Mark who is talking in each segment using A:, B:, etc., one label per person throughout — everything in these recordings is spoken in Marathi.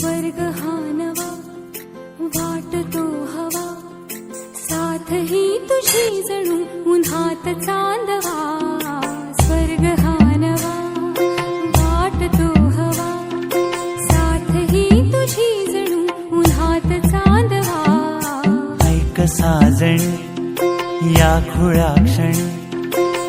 A: स्वर्ग हा नवा वाट तो हवा. साथ तुझी जणू उन्हात चांदवा. स्वर्ग हा नवा वाट तो हवा. साथ तुझी जणू उन्हात चांदवा.
B: ऐक साजणी या खुळा क्षणी.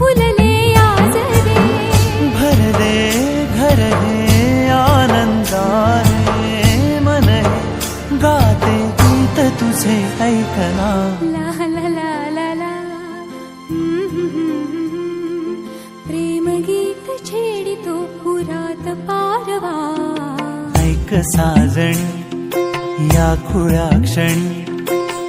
A: फुलले आजरे
B: भरले घर हे आनंदाने मन। गाते गीत तुझे ऐकना।
A: ला ला ला ला ला प्रेम गीत छेडितो पुरात पारवा।
B: ऐक साजणी या खुळ्या क्षणी।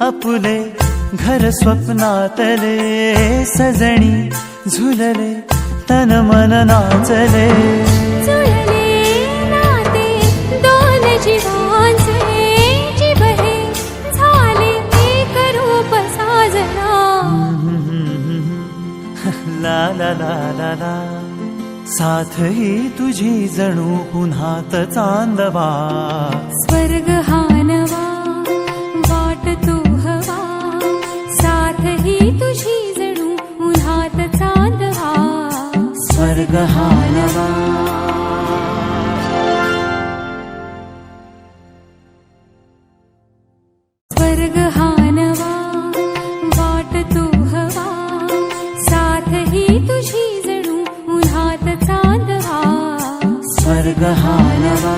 B: अपुले घर स्वप्नातले सजणी झुलले तन मन नाचले। ला ला ला ला ला। साथ ही तुझी जणू पुन्हात चांदवा।
A: स्वर्ग स्वर्गहानवाट तु भवा साथ हि तु शीजु स्वर्गहानवा